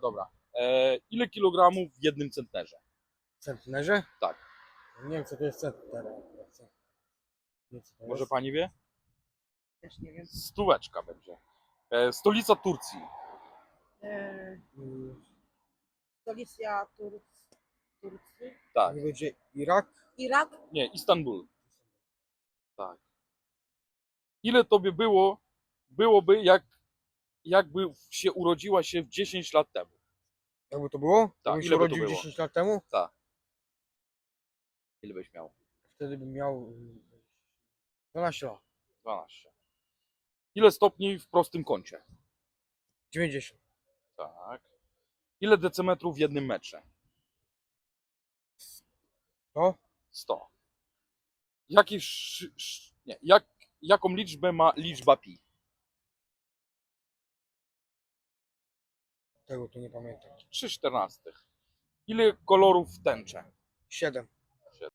Dobra. E, ile kilogramów w jednym centnerze? W centnerze? Tak. Nie wiem co to jest centner. Nie wiem, co to Może jest. pani wie? Też nie wiem. Stóweczka będzie. E, stolica Turcji. E, Mm, stolica Turc Turcji. Tak. Nie będzie Irak? Irak? Nie, Istanbul. Tak. Ile tobie było, byłoby, jak, jakby się urodziła się w 10 lat temu? Jakby to było? Tak, Jakbym się ile by to urodził było? 10 lat temu? Ile byś miał? Wtedy bym miał mm, 12 lat. 12. Ile stopni w prostym kącie? 90. Tak. Ile decymetrów w jednym metrze? To? 100. Jaki sz, sz, nie, jak, jaką liczbę ma liczba pi? Tego to nie pamiętam. 3 czternastych. Ile kolorów w tęczy? 7.